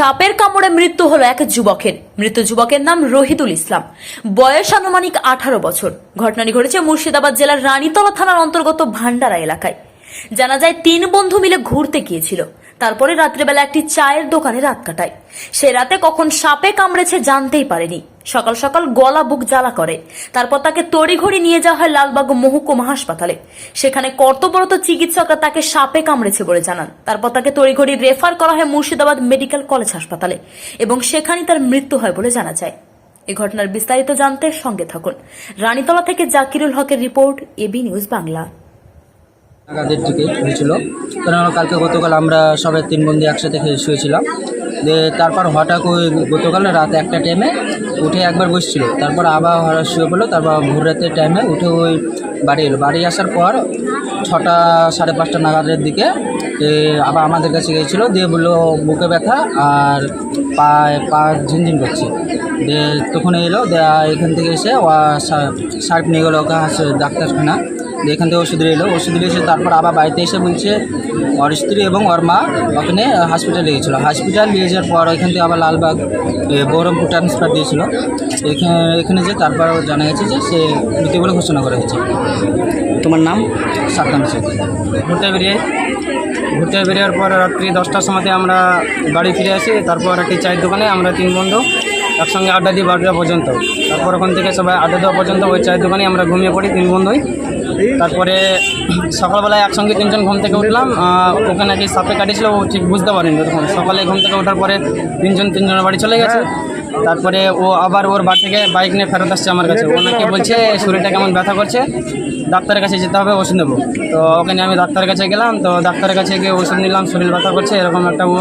সাপের কামড়ে মৃত্যু হলো এক যুবকের। মৃত যুবকের নাম রহিদুল ইসলাম। বয়স আনুমানিক আঠারো বছর। ঘটনাটি ঘটেছে মুর্শিদাবাদ জেলার রানীতলা থানার অন্তর্গত ভান্ডারা এলাকায়। জানা যায়, তিন বন্ধু মিলে ঘুরতে গিয়েছিল। তারপরে রাত্রেবেলা একটি চায়ের দোকানে রাত কাটায়। সে রাতে কখন সাপে কামড়েছে জানতেই পারেনি। সকাল সকাল গলা বুক জ্বালা করে। তারপর তাকে তড়িঘড়ি নিয়ে যাওয়া হয় লালবাগ মহকুমা হাসপাতালে। সেখানে কর্তব্যরত চিকিৎসকরা তাকে সাপে কামড়েছে বলে জানান। তারপর তাকে তড়িঘড়ি রেফার করা হয় মুর্শিদাবাদ মেডিকেল কলেজ হাসপাতালে এবং সেখানেই তার মৃত্যু হয় বলে জানা যায়। এ ঘটনার বিস্তারিত জানতে সঙ্গে থাকুন। রানীতলা থেকে জাকিরুল হকের রিপোর্ট এবি নিউজ বাংলা। দিকে হয়েছিল। কারণ কালকে গতকাল আমরা সবাই তিন বন্ধু একসাথে শুয়েছিলাম। তারপর হঠাৎ ওই গতকাল রাত একটা টাইমে উঠে একবার বসছিল। তারপর আবার হঠাৎ শুয়ে পড়ল। তারপর ভোর রাতের টাইমে উঠে ওই বাড়ি এলো। বাড়ি আসার পর ছটা, সাড়ে পাঁচটা নাগাদের দিকে আবার আমাদের কাছে গিয়েছিল। দিয়ে বলল, বুকে ব্যথা আর পায়ে পা ঝিনঝিন করছে। দিয়ে তখন এলো। দিয়ে এখান থেকে এসে শার্ট নিয়ে গেলো ওকে ডাক্তারখানা। এখান থেকে ওষুধ এলো ওষুধ নিয়ে এসে তারপর আবার বাড়িতে এসে বলছে ওর স্ত্রী এবং ওর মা ওখানে হসপিটালে গিয়েছিল। হসপিটাল নিয়ে যাওয়ার পর ওইখান থেকে আবার লালবাগ বহরমপুর ট্রান্সফার দিয়েছিল। এখানে এখানে যে তারপর জানা গেছে যে সে মৃত্যু বলে ঘোষণা করা হয়েছে। তোমার নাম? সাতাম শেখ। ঘুরতে বেরিয়ে ঘুরতে বেরিয়ে পর রাত্রি দশটার সময়তে আমরা বাড়ি ফিরে আসি তারপর একটি চায়ের দোকানে আমরা তিন বন্ধু একসঙ্গে আড্ডা দিই বারোটা পর্যন্ত। তারপর ওখান থেকে সবাই আড্ডা দেওয়া পর্যন্ত ওই চায়ের দোকানে আমরা ঘুমিয়ে পড়ি তিন বন্ধুই। তারপরে সকালবেলায় একসঙ্গে তিনজন ঘুম থেকে উঠলাম আহ, ওকে নাকি সাপে কাটিয়েছিল ও ঠিক বুঝতে পারেনি তখন। সকালে ঘুম থেকে ওঠার পরে তিনজন তিনজনের বাড়ি চলে গেছে। তারপরে ও আবার ওর বাড়ি থেকে বাইক নিয়ে ফেরত আসছে আমার কাছে। ও নাকি বলছে শরীরটা কেমন ব্যথা করছে? ডাক্তারের কাছে যেতে হবে ওষুধ নেব। তো ওকে নিয়ে আমি ডাক্তারের কাছে গেলাম। তো ডাক্তারের কাছে গিয়ে ওষুধ নিলাম শরীর ব্যথা করছে এরকম একটা ও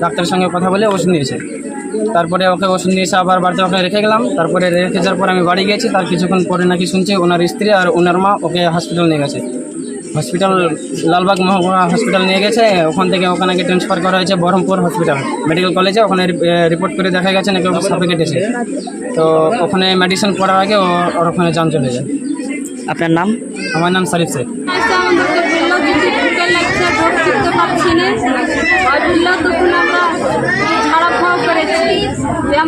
ডাক্তারের সঙ্গে কথা বলে ওষুধ নিয়েছে। তারপরে ওকে ওষুধ নিয়ে এসে আবার বাড়িতে ওকে রেখে গেলাম। তারপরে রেখে যাওয়ার পর আমি বাড়ি গেছি। তার কিছুক্ষণ পরে নাকি শুনছি ওনার স্ত্রী আর ওনার মা ওকে হসপিটাল নিয়ে গেছে। হসপিটাল লালবাগ মহকুমা হসপিটাল নিয়ে গেছে। ওখান থেকে ওখানে নাকি ট্রান্সফার করা হয়েছে বহরমপুর হসপিটাল মেডিকেল কলেজে ওখানে রিপোর্ট করে দেখা গেছে নাকি ওকে সাপে কেটেছে। তো ওখানে মেডিসিন পড়ার আগে ও ওর ওখানে যান চলে যায়। আপনার নাম? আমার নাম শরীফ শেখ এসে আমাদেরকে বলল যে ঢুকে লাগছে ঢোক টিকতে পারছি না আর বলল তখন আমরা ছাড়া ফাও করেছি দিয়ে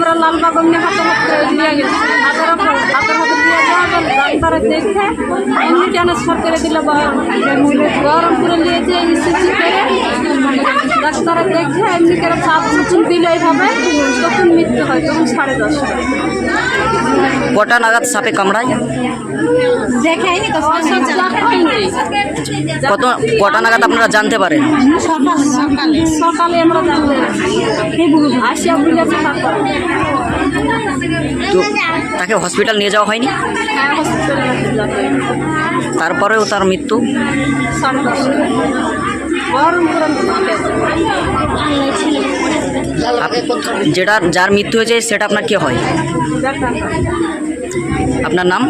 হাতের হাতে নিয়ে গেছি। হাতের হাতে হাতের হাতে দিয়ে যাওয়া ডাক্তারে দেখে এমনি ট্রান্সফার করে দিল গরমপুরে নিয়ে যে ইসিজি করে ডাক্তারে দেখে এমনি করে চাপ মুচুন দিল এইভাবে তখন মৃত্যু হয় তখন সাড়ে দশটা। কটা নাগাদ সাপে কামড়ায়? দেখাইনি কত কটা নাগাদ আপনারা জানতে পারেন? সকালে সকালে। আমরা জানতে আসিয়া বুঝেছি তারপর। তো তাকে হসপিটাল নিয়ে যাওয়া হয়নি। হ্যাঁ তারপরেও তার মৃত্যু। যেটা, যার মৃত্যু হয়েছে, সেটা আপনার কে হয়? আপনার নাম?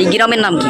এই গ্রামের নাম কি?